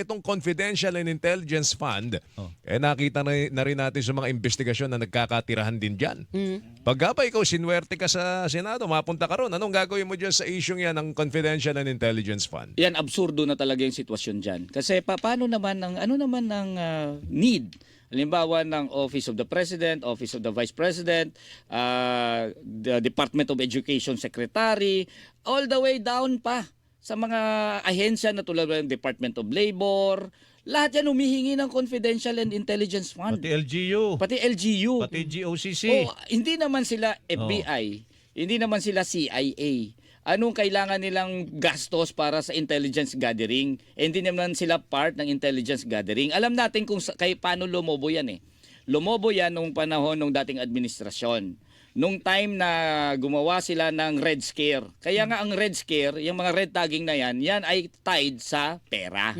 itong Confidential and Intelligence Fund, Oh. eh nakita na, na rin natin sa mga investigasyon na nagkakatirahan din dyan. Mm. Pagka pa ikaw sinwerte ka sa Senado, mapunta ka ron, anong gagawin mo dyan sa issue yan ng Confidential and Intelligence Fund? Yan absurdo na talaga yung sitwasyon diyan. Kasi pa, paano naman ng ano naman ng ah, need Halimbawa ng Office of the President, Office of the Vice President, ah, the Department of Education Secretary, all the way down pa sa mga ahensya na tulad ng Department of Labor, lahat yan humihingi ng Confidential and Intelligence Fund. Pati LGU. Pati LGU. Pati GOCC. Oh, hindi naman sila FBI, hindi naman sila CIA. Anong kailangan nilang gastos para sa intelligence gathering? Eh, hindi naman sila part ng intelligence gathering. Alam natin kung sa, kay paano lumobo yan eh. Lumobo yan nung panahon ng dating administrasyon. Nung time na gumawa sila ng Red Scare. Kaya nga ang Red Scare, yung mga red tagging na yan, yan ay tied sa pera.